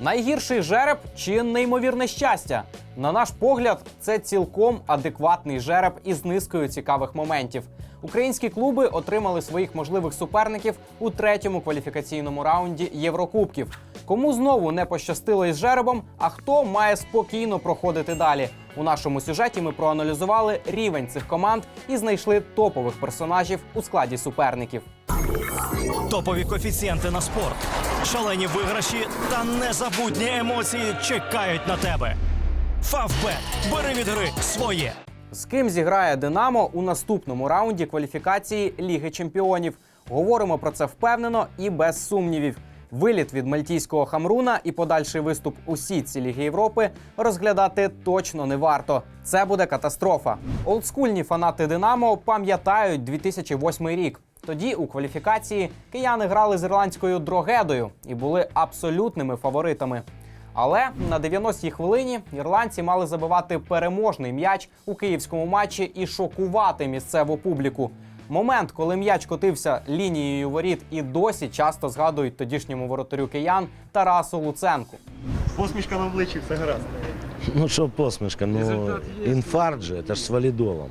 Найгірший жереб чи неймовірне щастя? На наш погляд, це цілком адекватний жереб із низкою цікавих моментів. Українські клуби отримали своїх можливих суперників у третьому кваліфікаційному раунді Єврокубків. Кому знову не пощастило із жеребом, а хто має спокійно проходити далі? У нашому сюжеті ми проаналізували рівень цих команд і знайшли топових персонажів у складі суперників. Топові коефіцієнти на спорт, шалені виграші та незабутні емоції чекають на тебе. Фавбет. Бери від гри своє. З ким зіграє Динамо у наступному раунді кваліфікації Ліги Чемпіонів? Говоримо про це впевнено і без сумнівів. Виліт від мальтійського Хамруна і подальший виступ у сітці Ліги Європи розглядати точно не варто. Це буде катастрофа. Олдскульні фанати Динамо пам'ятають 2008 рік. Тоді у кваліфікації кияни грали з ірландською дрогедою і були абсолютними фаворитами. Але на 90-й хвилині ірландці мали забивати переможний м'яч у київському матчі і шокувати місцеву публіку. Момент, коли м'яч котився лінією воріт, і досі часто згадують тодішньому воротарю киян Тарасу Луценку. Посмішка на обличчі, все гаразд. Ну что посмешка, ну инфаркт же, это ж с валидолом.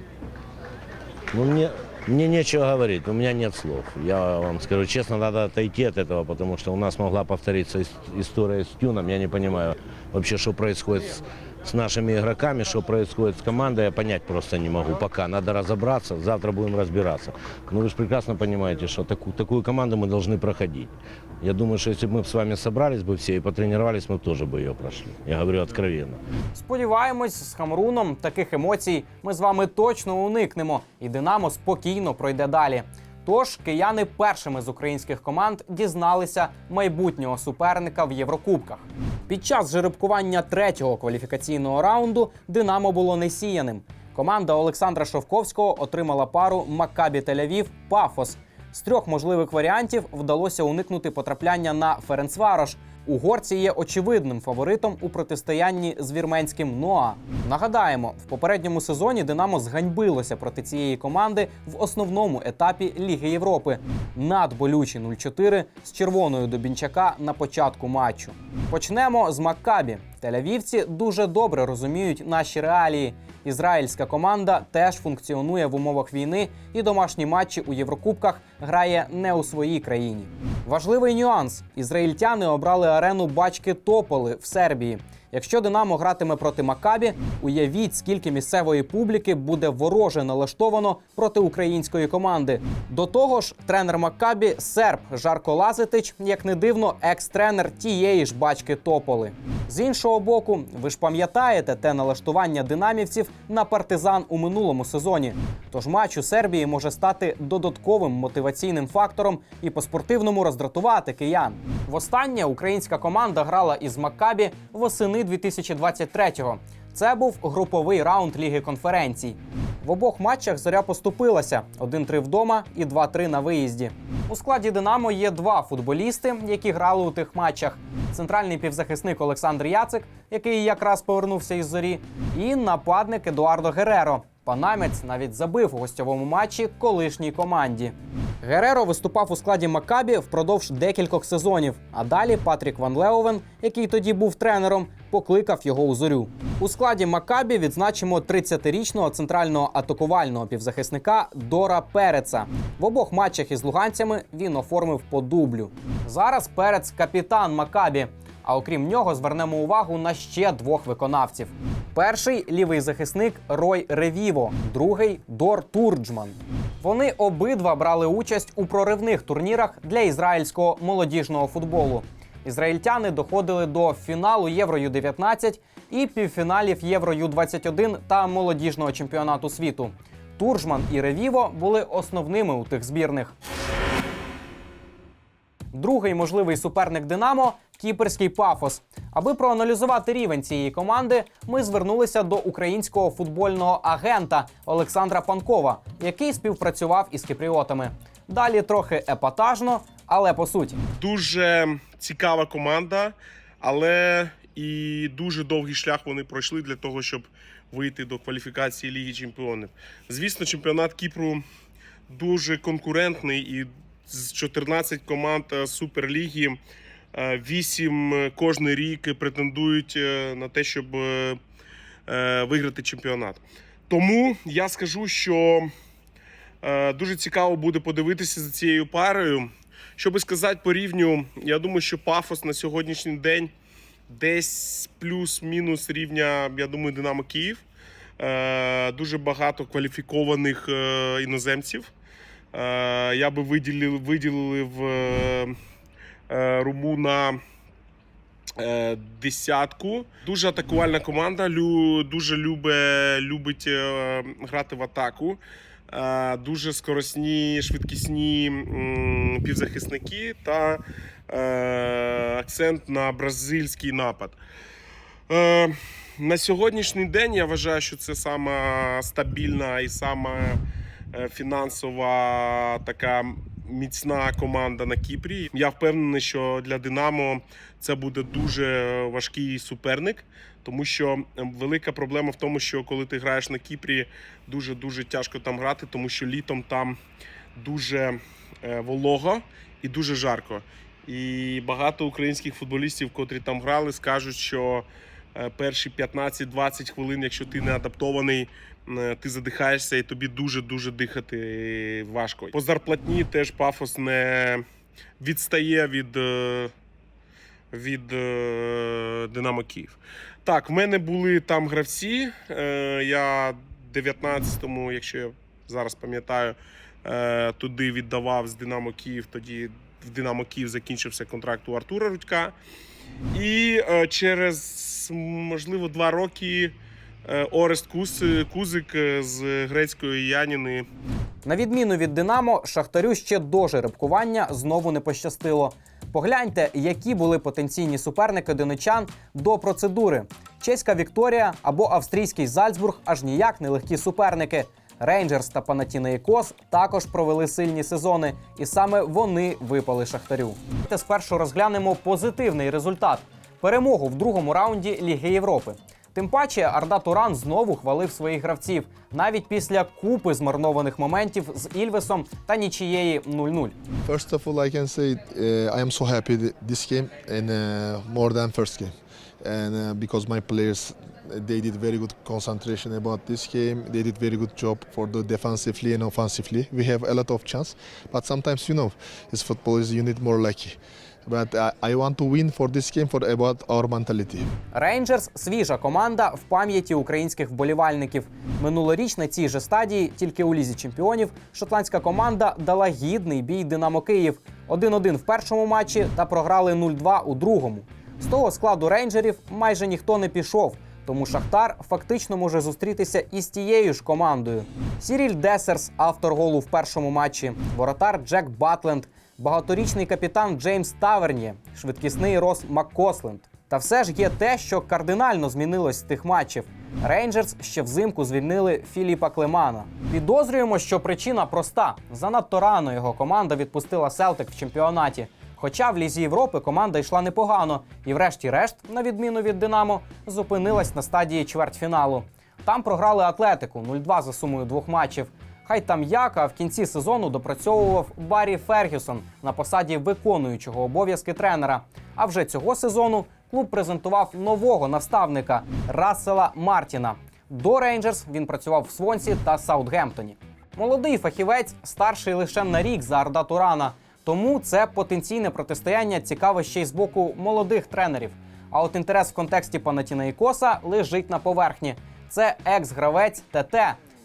Ну мне, мне нечего говорить, у меня нет слов. Я вам скажу честно, надо отойти от этого, потому что у нас могла повториться ис- история с Тюном. Я не понимаю вообще, что происходит с, с нашими игроками, что происходит с командой, я понять просто не могу пока. Надо разобраться, завтра будем разбираться. Но вы же прекрасно понимаете, что таку- такую команду мы должны проходить. Я думаю, что если бы мы с вами собрались бы все и потренировались, мы бы тоже бы ее прошли. Я говорю откровенно. Сподіваємось, з Хамруном таких емоцій ми з вами точно уникнемо, і Динамо спокійно пройде далі. Тож кияни першими з українських команд дізналися майбутнього суперника в Єврокубках. Під час жеребкування третього кваліфікаційного раунду Динамо було несіяним. Команда Олександра Шовковського отримала пару Макабі Тель-Авів Пафос. З трьох можливих варіантів вдалося уникнути потрапляння на Ференцварош. Угорці є очевидним фаворитом у протистоянні з вірменським Ноа. Нагадаємо, в попередньому сезоні Динамо зганьбилося проти цієї команди в основному етапі Ліги Європи. Надболючі 0-4 з червоною до Бінчака на початку матчу. Почнемо з Маккабі. Тель-Авівці дуже добре розуміють наші реалії. Ізраїльська команда теж функціонує в умовах війни і домашні матчі у Єврокубках грає не у своїй країні. Важливий нюанс: ізраїльтяни обрали арену бачки Тополи в Сербії. Якщо Динамо гратиме проти Макабі, уявіть, скільки місцевої публіки буде вороже налаштовано проти української команди. До того ж, тренер Маккабі серб Жарко Лазетич, як не дивно, екс-тренер тієї ж бачки Тополи. З іншого боку, ви ж пам'ятаєте те налаштування динамівців на партизан у минулому сезоні. Тож матч у Сербії може стати додатковим мотиваційним фактором і по-спортивному роздратувати киян. Востаннє українська команда грала із Маккабі восени 2023-го. Це був груповий раунд Ліги конференцій. В обох матчах зоря поступилася: 1-3 вдома і 2-3 на виїзді. У складі Динамо є два футболісти, які грали у тих матчах: центральний півзахисник Олександр Яцик, який якраз повернувся із зорі, і нападник Едуардо Гереро. Панамець навіть забив у гостьовому матчі колишній команді. Гереро виступав у складі Маккабі впродовж декількох сезонів. А далі Патрік Ван Леовен, який тоді був тренером, покликав його у зорю. У складі Маккабі відзначимо 30-річного центрального атакувального півзахисника Дора Переца. В обох матчах із луганцями він оформив по дублю. Зараз Перец капітан Маккабі. А окрім нього, звернемо увагу на ще двох виконавців: перший лівий захисник Рой Ревіво, другий Дор Турджман. Вони обидва брали участь у проривних турнірах для ізраїльського молодіжного футболу. Ізраїльтяни доходили до фіналу Євро Ю-19 і півфіналів Євро Ю-21 та молодіжного чемпіонату світу. Туржман і Ревіво були основними у тих збірних. Другий можливий суперник Динамо кіперський пафос. Аби проаналізувати рівень цієї команди, ми звернулися до українського футбольного агента Олександра Панкова, який співпрацював із кіпріотами. Далі трохи епатажно, але по суті. Дуже цікава команда, але і дуже довгий шлях вони пройшли для того, щоб вийти до кваліфікації Ліги Чемпіонів. Звісно, чемпіонат Кіпру дуже конкурентний і з 14 команд е, Суперліги е, вісім кожний рік претендують е, на те, щоб виграти чемпіонат. Тому я скажу, що дуже цікаво буде подивитися за цією парою. Що би сказати по рівню, я думаю, що пафос на сьогоднішній день десь плюс-мінус рівня, я думаю, Динамо Київ. Е, дуже багато кваліфікованих е, іноземців. Е, я би виділив, виділив е, е, Румуна е, десятку. Дуже атакувальна команда. Лю, дуже любе, любить е, грати в атаку. Е, дуже скоросні, швидкісні півзахисники та е, акцент на бразильський напад. Е, на сьогоднішній день я вважаю, що це сама стабільна і сама фінансова така міцна команда на Кіпрі. Я впевнений, що для Динамо це буде дуже важкий суперник, тому що велика проблема в тому, що коли ти граєш на Кіпрі, дуже дуже тяжко там грати, тому що літом там дуже е, волого і дуже жарко. І багато українських футболістів, котрі там грали, скажуть, що е, перші 15-20 хвилин, якщо ти не адаптований, е, ти задихаєшся і тобі дуже-дуже дихати важко. По зарплатні теж пафос не відстає від, від Динамо Київ. Так, в мене були там гравці. Е, Я 19-му, якщо я зараз пам'ятаю, е, туди віддавав з Динамо Київ. Тоді в Динамо Київ закінчився контракт у Артура Рудька. І е, через, можливо, два роки Орест Кус, Кузик з грецької Яніни На відміну від Динамо, Шахтарю ще до жеребкування знову не пощастило. Погляньте, які були потенційні суперники донечан до процедури. Чеська Вікторія або австрійський Зальцбург аж ніяк не легкі суперники. Рейнджерс та Панатінеїкос також провели сильні сезони, і саме вони випали Шахтарю. Та спершу розглянемо позитивний результат перемогу в другому раунді Ліги Європи. Тим паче Арда Туран знову хвалив своїх гравців навіть після купи змарнованих моментів з Ільвесом та нічієї 0-0. First of all, I can say uh, I am so happy this game and uh, more than first game, and uh, because my players they did very good concentration about this game. They did very good job for the defensively and offensively. We have a lot of chance, but sometimes you know, it's football is you need more lucky. But I, want to win for this game for about our mentality. Рейнджерс свіжа команда в пам'яті українських вболівальників. Минулоріч на цій же стадії, тільки у лізі чемпіонів, шотландська команда дала гідний бій Динамо Київ 1-1 в першому матчі та програли 0-2 у другому. З того складу рейнджерів майже ніхто не пішов. Тому Шахтар фактично може зустрітися із тією ж командою. Сіріль Десерс, автор голу в першому матчі, воротар Джек Батленд, багаторічний капітан Джеймс Таверні, швидкісний Рос Маккосленд. Та все ж є те, що кардинально змінилось з тих матчів. Рейнджерс ще взимку звільнили Філіпа Клемана. Підозрюємо, що причина проста: занадто рано його команда відпустила Селтик в чемпіонаті. Хоча в Лізі Європи команда йшла непогано, і врешті-решт, на відміну від Динамо, зупинилась на стадії чвертьфіналу. Там програли Атлетику 0-2 за сумою двох матчів. Хай там як, а в кінці сезону допрацьовував Баррі Фергюсон на посаді виконуючого обов'язки тренера. А вже цього сезону клуб презентував нового наставника Рассела Мартіна. До Рейнджерс він працював в Свонсі та Саутгемптоні. Молодий фахівець, старший лише на рік за Арда Турана. Тому це потенційне протистояння цікаве ще й з боку молодих тренерів. А от інтерес в контексті Панатінайкоса лежить на поверхні. Це екс-гравець ТТ.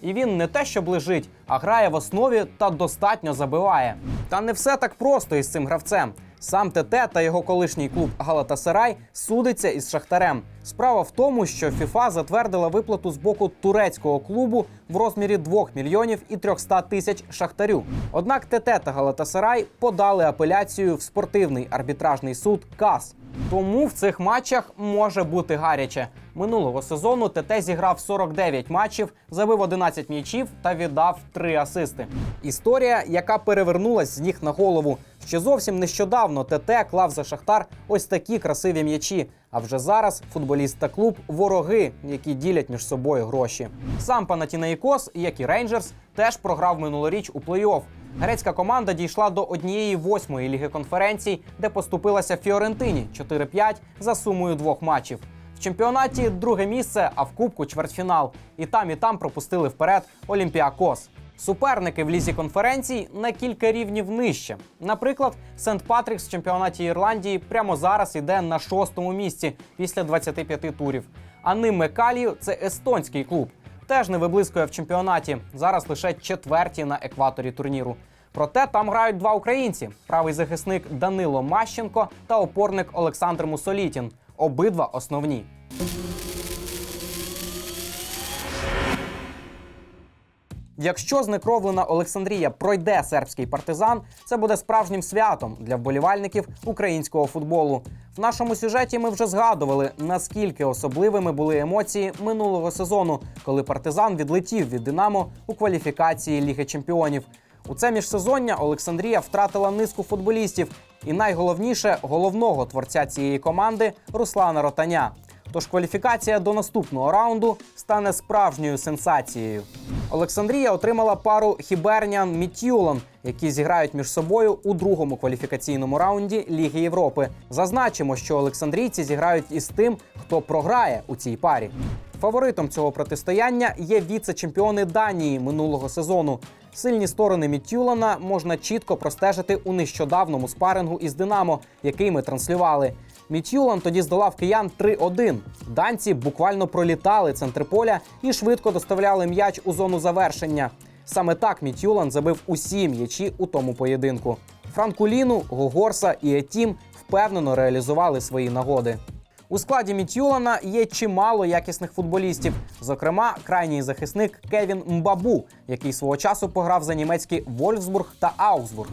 І він не те, що лежить, а грає в основі та достатньо забиває. Та не все так просто із цим гравцем. Сам ТТ та його колишній клуб Галатасарай судиться із Шахтарем. Справа в тому, що ФІФА затвердила виплату з боку турецького клубу в розмірі 2 мільйонів і 300 тисяч шахтарю. Однак ТТ та Галатасарай подали апеляцію в спортивний арбітражний суд КАС. Тому в цих матчах може бути гаряче. Минулого сезону ТТ зіграв 49 матчів, забив 11 м'ячів та віддав 3 асисти. Історія, яка перевернулась з ніг на голову. Ще зовсім нещодавно ТТ клав за Шахтар ось такі красиві м'ячі. А вже зараз футболіст та клуб вороги, які ділять між собою гроші. Сам Панатінаїкос, як і Рейнджерс, теж програв минулоріч у плей-офф. Грецька команда дійшла до однієї восьмої ліги конференцій, де поступилася Фіорентині 4-5 за сумою двох матчів. В чемпіонаті друге місце, а в кубку чвертьфінал. І там, і там пропустили вперед Олімпіакос. Суперники в лізі конференцій на кілька рівнів нижче. Наприклад, Сент Патрікс в чемпіонаті Ірландії прямо зараз іде на шостому місці після 25 турів. А ним Мекалію це естонський клуб. Теж не виблискує в чемпіонаті. Зараз лише четверті на екваторі турніру. Проте там грають два українці: правий захисник Данило Мащенко та опорник Олександр Мусолітін. Обидва основні. Якщо знекровлена Олександрія пройде сербський партизан, це буде справжнім святом для вболівальників українського футболу. В нашому сюжеті ми вже згадували, наскільки особливими були емоції минулого сезону, коли партизан відлетів від Динамо у кваліфікації Ліги Чемпіонів. У це міжсезоння Олександрія втратила низку футболістів, і найголовніше головного творця цієї команди Руслана Ротаня. Тож кваліфікація до наступного раунду стане справжньою сенсацією. Олександрія отримала пару Хіберніан Мітюлан, які зіграють між собою у другому кваліфікаційному раунді Ліги Європи. Зазначимо, що Олександрійці зіграють із тим, хто програє у цій парі. Фаворитом цього протистояння є віце-чемпіони Данії минулого сезону. Сильні сторони Мітюлана можна чітко простежити у нещодавному спарингу із Динамо, який ми транслювали. Мітюлан тоді здолав киян 3-1. Данці буквально пролітали центр поля і швидко доставляли м'яч у зону завершення. Саме так Мітюлан забив усі м'ячі у тому поєдинку. Франкуліну, Гогорса і Етім впевнено реалізували свої нагоди. У складі Мітюлана є чимало якісних футболістів, зокрема, крайній захисник Кевін Мбабу, який свого часу пограв за німецькі Вольфсбург та Аугсбург.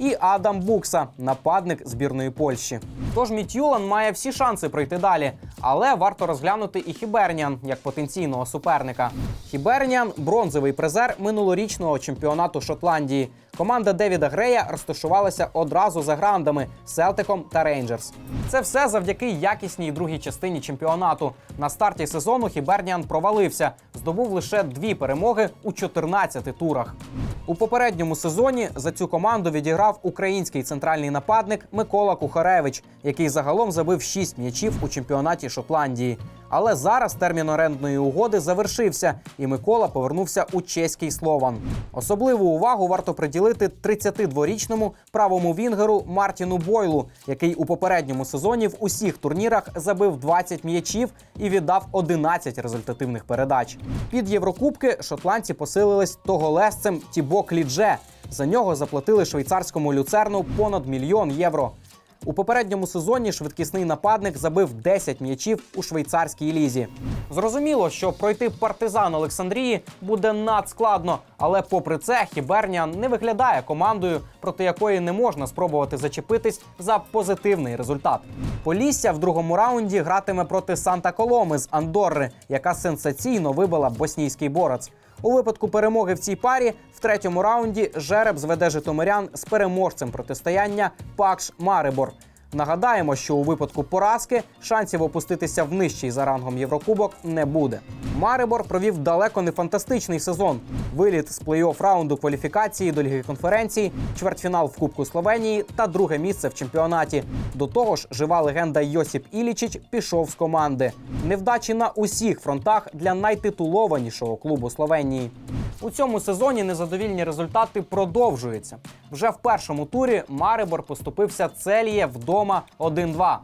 І Адам Букса, нападник збірної Польщі. Тож Мітюлан має всі шанси пройти далі, але варто розглянути і Хіберніан як потенційного суперника. Хіберніан бронзовий призер минулорічного чемпіонату Шотландії. Команда Девіда Грея розташувалася одразу за грандами Селтиком та Рейнджерс. Це все завдяки якісній другій частині чемпіонату. На старті сезону Хіберніан провалився, здобув лише дві перемоги у 14 турах. У попередньому сезоні за цю команду відіграв український центральний нападник Микола Кухаревич, який загалом забив 6 м'ячів у чемпіонаті Шотландії. Але зараз термін орендної угоди завершився, і Микола повернувся у чеський Слован. Особливу увагу варто приділити 32-річному правому вінгеру Мартіну Бойлу, який у попередньому сезоні в усіх турнірах забив 20 м'ячів і віддав 11 результативних передач. Під Єврокубки шотландці посилились тоголесцем Тібо Клідже. За нього заплатили швейцарському люцерну понад мільйон євро. У попередньому сезоні швидкісний нападник забив 10 м'ячів у швейцарській лізі. Зрозуміло, що пройти партизан Олександрії буде надскладно, але попри це Хіберніан не виглядає командою, проти якої не можна спробувати зачепитись за позитивний результат. Полісся в другому раунді гратиме проти Санта Коломи з Андорри, яка сенсаційно вибила боснійський борець. У випадку перемоги в цій парі в третьому раунді жереб зведе житомирян з переможцем протистояння Пакш Марибор. Нагадаємо, що у випадку поразки шансів опуститися в нижчий за рангом Єврокубок не буде. Марибор провів далеко не фантастичний сезон. Виліт з плей-офф раунду кваліфікації до Ліги конференцій, чвертьфінал в Кубку Словенії та друге місце в чемпіонаті. До того ж, жива легенда Йосіп Ілічич пішов з команди. Невдачі на усіх фронтах для найтитулованішого клубу Словенії. У цьому сезоні незадовільні результати продовжуються. Вже в першому турі Марибор поступився Цельє вдома 1-2.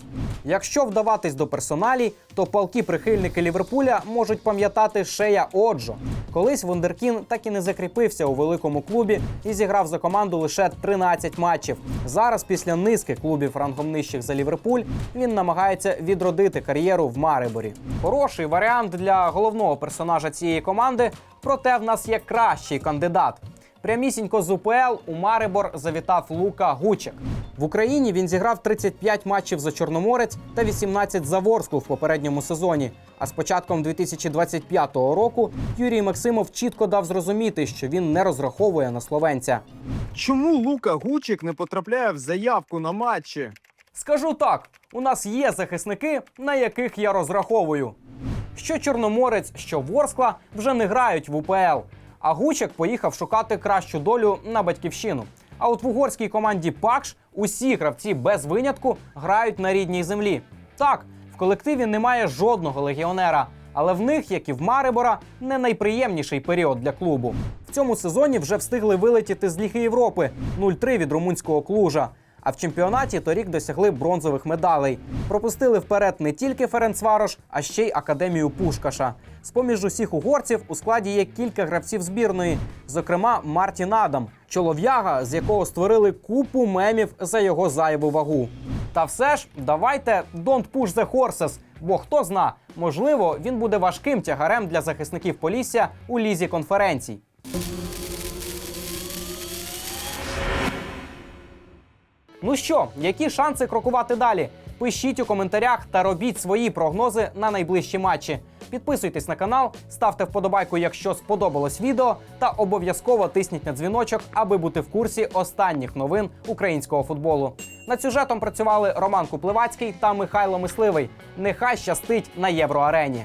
Якщо вдаватись до персоналі, то палки прихильники Ліверпуля можуть пам'ятати Шея Оджо. Колись Вундеркін так і не закріпився у великому клубі і зіграв за команду лише 13 матчів. Зараз, після низки клубів рангом нижчих за Ліверпуль, він намагається відродити кар'єру в Мариборі. Хороший варіант для головного персонажа цієї команди, проте в нас є кращий кандидат. Прямісінько з УПЛ у Марибор завітав Лука Гучек. В Україні він зіграв 35 матчів за Чорноморець та 18 за Ворсклу в попередньому сезоні. А з початком 2025 року Юрій Максимов чітко дав зрозуміти, що він не розраховує на словенця. Чому Лука Гучик не потрапляє в заявку на матчі? Скажу так: у нас є захисники, на яких я розраховую. Що Чорноморець, що Ворскла вже не грають в УПЛ. А Гучик поїхав шукати кращу долю на батьківщину. А от в угорській команді Пакш усі гравці без винятку грають на рідній землі. Так, в колективі немає жодного легіонера, але в них, як і в Марибора, не найприємніший період для клубу. В цьому сезоні вже встигли вилетіти з Ліги Європи 0-3 від румунського клужа. А в чемпіонаті торік досягли бронзових медалей. Пропустили вперед не тільки Ференцварош, а ще й академію Пушкаша. З поміж усіх угорців у складі є кілька гравців збірної, зокрема Мартін Адам, чолов'яга, з якого створили купу мемів за його зайву вагу. Та все ж, давайте don't push the horses, бо хто зна, можливо, він буде важким тягарем для захисників Полісся у лізі конференцій. Ну що, які шанси крокувати далі? Пишіть у коментарях та робіть свої прогнози на найближчі матчі. Підписуйтесь на канал, ставте вподобайку, якщо сподобалось відео, та обов'язково тисніть на дзвіночок, аби бути в курсі останніх новин українського футболу. Над сюжетом працювали Роман Купливацький та Михайло Мисливий. Нехай щастить на євроарені.